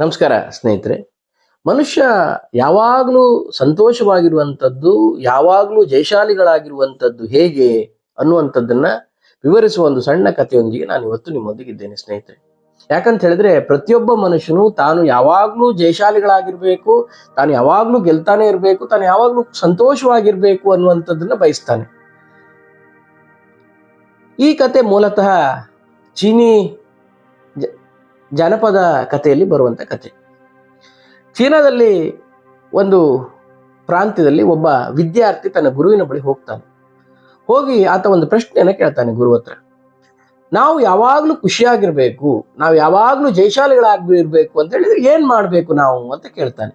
ನಮಸ್ಕಾರ ಸ್ನೇಹಿತರೆ. ಮನುಷ್ಯ ಯಾವಾಗಲೂ ಸಂತೋಷವಾಗಿರುವಂಥದ್ದು, ಯಾವಾಗಲೂ ಜಯಶಾಲಿಗಳಾಗಿರುವಂಥದ್ದು ಹೇಗೆ ಅನ್ನುವಂಥದ್ದನ್ನ ವಿವರಿಸುವ ಒಂದು ಸಣ್ಣ ಕಥೆಯೊಂದಿಗೆ ನಾನು ಇವತ್ತು ನಿಮ್ಮೊಂದಿಗಿದ್ದೇನೆ ಸ್ನೇಹಿತರೆ. ಯಾಕಂತ ಹೇಳಿದ್ರೆ ಪ್ರತಿಯೊಬ್ಬ ಮನುಷ್ಯನು ತಾನು ಯಾವಾಗಲೂ ಜಯಶಾಲಿಗಳಾಗಿರ್ಬೇಕು, ತಾನು ಯಾವಾಗಲೂ ಗೆಲ್ತಾನೆ ಇರಬೇಕು, ತಾನು ಯಾವಾಗಲೂ ಸಂತೋಷವಾಗಿರ್ಬೇಕು ಅನ್ನುವಂಥದ್ದನ್ನ ಬಯಸ್ತಾನೆ. ಈ ಕತೆ ಮೂಲತಃ ಚೀನಿ ಜಾನಪದ ಕಥೆಯಲ್ಲಿ ಬರುವಂತ ಕತೆ ಚೀನಾದಲ್ಲಿ ಒಂದು ಪ್ರಾಂತ್ಯದಲ್ಲಿ ಒಬ್ಬ ವಿದ್ಯಾರ್ಥಿ ತನ್ನ ಗುರುವಿನ ಬಳಿ ಹೋಗ್ತಾನೆ. ಹೋಗಿ ಆತ ಒಂದು ಪ್ರಶ್ನೆಯನ್ನು ಕೇಳ್ತಾನೆ ಗುರು ಹತ್ರ. ನಾವು ಯಾವಾಗಲೂ ಖುಷಿಯಾಗಿರ್ಬೇಕು, ನಾವು ಯಾವಾಗಲೂ ಜಯಶಾಲಿಗಳಾಗಿರ್ಬೇಕು ಅಂತ ಹೇಳಿದ್ರೆ ಏನು ಮಾಡಬೇಕು ನಾವು ಅಂತ ಕೇಳ್ತಾನೆ.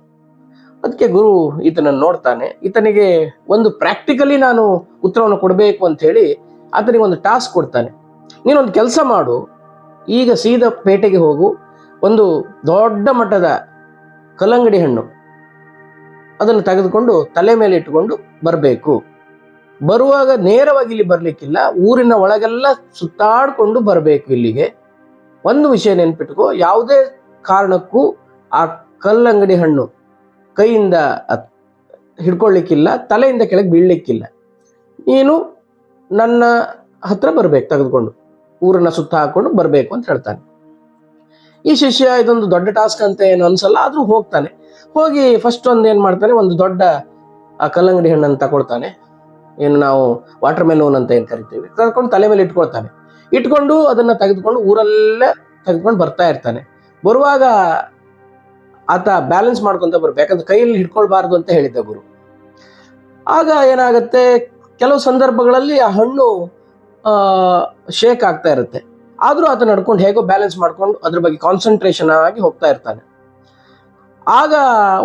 ಅದಕ್ಕೆ ಗುರು ಈತನನ್ನು ನೋಡ್ತಾನೆ. ಈತನಿಗೆ ಒಂದು ಪ್ರಾಕ್ಟಿಕಲಿ ನಾನು ಉತ್ತರವನ್ನು ಕೊಡಬೇಕು ಅಂತ ಹೇಳಿ ಆತನಿಗೆ ಒಂದು ಟಾಸ್ಕ್ ಕೊಡ್ತಾನೆ. ನೀನೊಂದು ಕೆಲಸ ಮಾಡು ಈಗ ಸೀದಾ ಪೇಟೆಗೆ ಹೋಗು. ಒಂದು ದೊಡ್ಡ ಮಟ್ಟದ ಕಲ್ಲಂಗಡಿ ಹಣ್ಣು. ಅದನ್ನು ತೆಗೆದುಕೊಂಡು ತಲೆ ಮೇಲೆ ಇಟ್ಟುಕೊಂಡು ಬರಬೇಕು. ಬರುವಾಗ ನೇರವಾಗಿ ಇಲ್ಲಿ ಬರಲಿಕ್ಕಿಲ್ಲ. ಊರಿನ ಒಳಗೆಲ್ಲ ಸುತ್ತಾಡ್ಕೊಂಡು ಬರಬೇಕು ಇಲ್ಲಿಗೆ. ಒಂದು ವಿಷಯ ನೆನ್ಪಿಟ್ಕೋ. ಯಾವುದೇ ಕಾರಣಕ್ಕೂ ಆ ಕಲ್ಲಂಗಡಿ ಹಣ್ಣು ಕೈಯಿಂದ ಹಿಡ್ಕೊಳ್ಳಿಕ್ಕಿಲ್ಲ, ತಲೆಯಿಂದ ಕೆಳಗೆ ಬೀಳಲಿಕ್ಕಿಲ್ಲ. ನೀನು ನನ್ನ ಹತ್ರ ಬರಬೇಕು ತೆಗೆದುಕೊಂಡು. ಊರನ್ನ ಸುತ್ತ ಹಾಕೊಂಡು ಬರಬೇಕು ಅಂತ ಹೇಳ್ತಾನೆ. ಈ ಶಿಷ್ಯ ಇದೊಂದು ದೊಡ್ಡ ಟಾಸ್ಕ್ ಅಂತ ಏನು ಅನ್ಸಲ್ಲ, ಆದ್ರೂ ಹೋಗ್ತಾನೆ. ಹೋಗಿ ಫಸ್ಟ್ ಒಂದು ಏನ್ ಮಾಡ್ತಾನೆ, ಒಂದು ದೊಡ್ಡ, ಆ ಕಲ್ಲಂಗಡಿ ಹಣ್ಣನ್ನು ತಗೊಳ್ತಾನೆ. ಏನು ನಾವು ವಾಟರ್ ಮೆಲೋನ್ ಅಂತ ಏನ್ ಕರಿತೀವಿ ತಗೊಂಡು ತಲೆ ಮೇಲೆ ಇಟ್ಕೊಳ್ತಾನೆ. ಇಟ್ಕೊಂಡು ಅದನ್ನ ತೆಗೆದುಕೊಂಡು ಊರಲ್ಲೇ ತೆಗೆದುಕೊಂಡು ಬರ್ತಾ ಇರ್ತಾನೆ. ಬರುವಾಗ ಆತ ಬ್ಯಾಲೆನ್ಸ್ ಮಾಡ್ಕೊಂತ ಬರ್ಬೇಕಂದ್ರೆ ಕೈಯಲ್ಲಿ ಹಿಡ್ಕೊಳ್ಬಾರ್ದು ಅಂತ ಹೇಳಿದ್ದ ಗುರು. ಆಗ ಏನಾಗುತ್ತೆ, ಕೆಲವು ಸಂದರ್ಭಗಳಲ್ಲಿ ಆ ಹಣ್ಣು ಶೇಕ್ ಆಗ್ತಾ ಇರುತ್ತೆ. ಆದರೂ ಆತ ನಡ್ಕೊಂಡು ಹೇಗೋ ಬ್ಯಾಲೆನ್ಸ್ ಮಾಡ್ಕೊಂಡು ಅದ್ರ ಬಗ್ಗೆ ಕಾನ್ಸಂಟ್ರೇಷನ್ ಆಗಿ ಹೋಗ್ತಾ ಇರ್ತಾನೆ. ಆಗ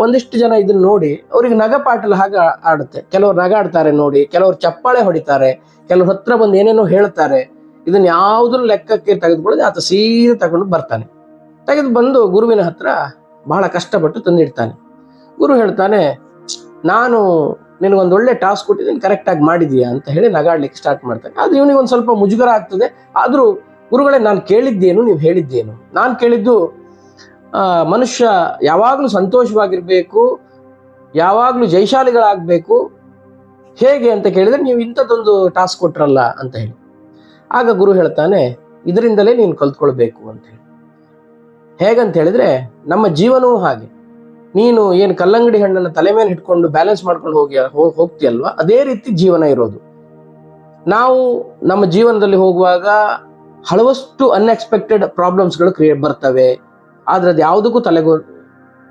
ಒಂದಿಷ್ಟು ಜನ ಇದನ್ನ ನೋಡಿ, ಅವ್ರಿಗೆ ನಗಪಾಟಲು ಹಾಗೆ ಆಡುತ್ತೆ. ಕೆಲವ್ರು ನಗಾಡ್ತಾರೆ ನೋಡಿ, ಕೆಲವ್ರು ಚಪ್ಪಾಳೆ ಹೊಡಿತಾರೆ, ಕೆಲವ್ರ ಹತ್ರ ಬಂದು ಏನೇನೋ ಹೇಳ್ತಾರೆ, ಇದನ್ನ ಯಾವುದನ್ನು ಲೆಕ್ಕಕ್ಕೆ ತೆಗೆದುಕೊಳ್ಳದೆ ಆತ ಸೀದಾ ತಗೊಂಡು ಬರ್ತಾನೆ. ತೆಗೆದು ಬಂದು ಗುರುವಿನ ಹತ್ರ ಬಹಳ ಕಷ್ಟಪಟ್ಟು ತಂದಿಡ್ತಾನೆ. ಗುರು ಹೇಳ್ತಾನೆ, ನಾನು ನಿನಗೊಂದು ಒಳ್ಳೆ ಟಾಸ್ಕ್ ಕೊಟ್ಟಿದ್ದೀನಿ ಕರೆಕ್ಟಾಗಿ ಮಾಡಿದೀಯಾ ಅಂತ ಹೇಳಿ ನಗಾಡ್ಲಿಕ್ಕೆ ಸ್ಟಾರ್ಟ್ ಮಾಡ್ತಾನೆ ಆದ್ರೆ ಇವನಿಗೆ ಒಂದು ಸ್ವಲ್ಪ ಮುಜುಗರ ಆಗ್ತದೆ. ಆದರೂ ಗುರುಗಳೇ, ನಾನು ಕೇಳಿದ್ದೇನು, ನೀವು ಹೇಳಿದ್ದೇನು? ನಾನು ಕೇಳಿದ್ದು ಮನುಷ್ಯ ಯಾವಾಗಲೂ ಸಂತೋಷವಾಗಿರಬೇಕು, ಯಾವಾಗಲೂ ಜೈಶಾಲಿಗಳಾಗಬೇಕು. ಹೇಗೆ ಅಂತ ಕೇಳಿದ್ರೆ, ನೀವು ಇಂಥದ್ದೊಂದು ಟಾಸ್ಕ್ ಕೊಟ್ರಲ್ಲ ಅಂತ ಹೇಳಿ. ಆಗ ಗುರು ಹೇಳ್ತಾನೆ, ಇದರಿಂದಲೇ ನೀನು ಕಲ್ತ್ಕೊಳ್ಬೇಕು ಅಂತ ಹೇಳಿ. ಹೇಗಂತ ಹೇಳಿದ್ರೆ, ನಮ್ಮ ಜೀವನವೂ ಹಾಗೆ. ನೀನು ಏನು ಕಲ್ಲಂಗಡಿ ಹಣ್ಣನ್ನು ತಲೆ ಮೇಲೆ ಹಿಡ್ಕೊಂಡು ಬ್ಯಾಲೆನ್ಸ್ ಮಾಡ್ಕೊಂಡು ಹೋಗಿ ಹೋಗ್ತೀಯಲ್ವಾ? ಅದೇ ರೀತಿ ಜೀವನ ಇರೋದು. ನಾವು ನಮ್ಮ ಜೀವನದಲ್ಲಿ ಹೋಗುವಾಗ ಹಲವಷ್ಟು ಅನ್ಎಕ್ಸ್ಪೆಕ್ಟೆಡ್ ಪ್ರಾಬ್ಲಮ್ಸ್ಗಳು ಕ್ರಿಯೇಟ್ ಬರ್ತವೆ. ಆದ್ರೆ ಅದು ಯಾವುದಕ್ಕೂ ತಲೆಗೋ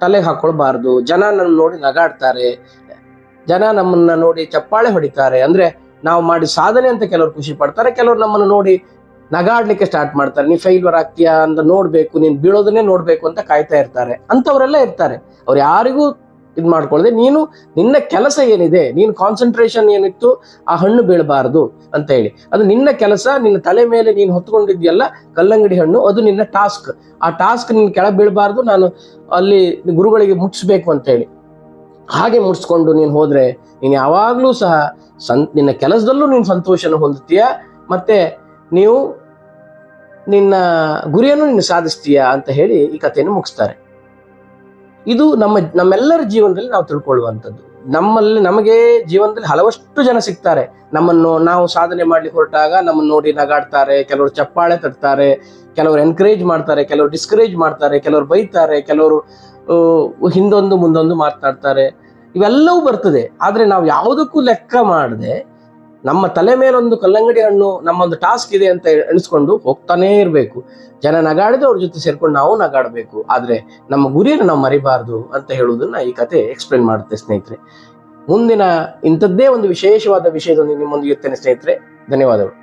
ತಲೆಗೆ ಹಾಕೊಳ್ಬಾರ್ದು. ಜನ ನನ್ನ ನೋಡಿ ನಗಾಡ್ತಾರೆ. ಜನ ನಮ್ಮನ್ನ ನೋಡಿ ಚಪ್ಪಾಳೆ ಹೊಡಿತಾರೆ. ಅಂದ್ರೆ ನಾವು ಮಾಡಿ ಸಾಧನೆ ಅಂತ ಕೆಲವರು ಖುಷಿ ಪಡ್ತಾರೆ, ಕೆಲವರು ನಮ್ಮನ್ನು ನೋಡಿ ನಗಾಡ್ಲಿಕ್ಕೆ ಸ್ಟಾರ್ಟ್ ಮಾಡ್ತಾರೆ. ನೀ ಫೈಲ್ವರ್ ಆಗ್ತೀಯಾ ಅಂತ ನೋಡ್ಬೇಕು, ನೀನ್ ಬೀಳೋದನ್ನೇ ನೋಡ್ಬೇಕು ಅಂತ ಕಾಯ್ತಾ ಇರ್ತಾರೆ. ಅಂತವರೆಲ್ಲ ಇರ್ತಾರೆ. ಅವ್ರು ಯಾರಿಗೂ ಇದ್ ಮಾಡ್ಕೊಳ್ಳದೆ ನೀನು ನಿನ್ನ ಕೆಲಸ ಏನಿದೆ, ನೀನು ಕಾನ್ಸಂಟ್ರೇಷನ್ ಏನಿತ್ತು, ಆ ಹಣ್ಣು ಬೀಳಬಾರದು ಅಂತ ಹೇಳಿ. ಅದು ನಿನ್ನ ಕೆಲಸ, ನಿನ್ನ ತಲೆ ಮೇಲೆ ನೀನು ಹೊತ್ಕೊಂಡಿದ್ಯಲ್ಲ, ಕಲ್ಲಂಗಡಿ ಹಣ್ಣು, ಅದು ನಿನ್ನ ಟಾಸ್ಕ್ ಆ ಟಾಸ್ಕ್ ನಿನ್ನ ಕೆಳಗೆ ಬೀಳಬಾರ್ದು, ನಾನು ಅಲ್ಲಿ ಗುರುಗಳಿಗೆ ಮುಟ್ಸ್ಬೇಕು ಅಂತ ಹೇಳಿ. ಹಾಗೆ ಮುಟ್ಸ್ಕೊಂಡು ನೀನು ಹೋದ್ರೆ, ನೀನು ಯಾವಾಗಲೂ ಸಹ ಸಂ ನಿನ್ನ ಕೆಲಸದಲ್ಲೂ ನೀನು ಸಂತೋಷನ ಹೊಂದುತ್ತೀಯ? ಮತ್ತೆ ನೀವು ನಿನ್ನ ಗುರಿಯನ್ನು ನೀನು ಸಾಧಿಸ್ತೀಯ ಅಂತ ಹೇಳಿ ಈ ಕಥೆಯನ್ನು ಮುಗಿಸ್ತಾರೆ. ಇದು ನಮ್ಮ, ನಮ್ಮೆಲ್ಲರ ಜೀವನದಲ್ಲಿ ನಾವು ತಿಳ್ಕೊಳ್ಳುವಂಥದ್ದು. ನಮ್ಮಲ್ಲಿ, ನಮಗೆ ಜೀವನದಲ್ಲಿ ಹಲವಷ್ಟು ಜನ ಸಿಗ್ತಾರೆ. ನಮ್ಮನ್ನು ನಾವು ಸಾಧನೆ ಮಾಡ್ಲಿಕ್ಕೆ ಹೊರಟಾಗ ನಮ್ಮನ್ನು ನೋಡಿ ನಗಾಡ್ತಾರೆ, ಕೆಲವರು ಚಪ್ಪಾಳೆ ತಟ್ತಾರೆ, ಕೆಲವರು ಎನ್ಕರೇಜ್ ಮಾಡ್ತಾರೆ, ಕೆಲವರು ಡಿಸ್ಕರೇಜ್ ಮಾಡ್ತಾರೆ, ಕೆಲವರು ಬೈತಾರೆ, ಕೆಲವರು ಹಿಂದೊಂದು, ಮುಂದೊಂದು ಮಾತನಾಡ್ತಾರೆ. ಇವೆಲ್ಲವೂ ಬರ್ತದೆ. ಆದರೆ ನಾವು ಯಾವುದಕ್ಕೂ ಲೆಕ್ಕ ಮಾಡದೆ ನಮ್ಮ ತಲೆ ಮೇಲೊಂದು ಕಲ್ಲಂಗಡಿ ಹಣ್ಣು ನಮ್ಮೊಂದು ಟಾಸ್ಕ್ ಇದೆ ಅಂತ ಎಣಿಸ್ಕೊಂಡು ಹೋಗ್ತಾನೇ ಇರಬೇಕು. ಜನ ನಗಾಡದೆ ಅವ್ರ ಜೊತೆ ಸೇರ್ಕೊಂಡು ನಾವು ನಗಾಡಬೇಕು. ಆದರೆ ನಮ್ಮ ಗುರಿಯನ್ನು ನಾವು ಮರಿಬಾರ್ದು ಅಂತ ಹೇಳುವುದನ್ನು ಈ ಕತೆ ಎಕ್ಸ್ಪ್ಲೇನ್ ಮಾಡುತ್ತೆ ಸ್ನೇಹಿತರೆ. ಮುಂದಿನ ಇಂಥದ್ದೇ ಒಂದು ವಿಶೇಷವಾದ ವಿಷಯದೊಂದಿಗೆ ನಿಮ್ಮೊಂದಿಗೆ ಇರ್ತೇನೆ ಸ್ನೇಹಿತರೆ. ಧನ್ಯವಾದಗಳು.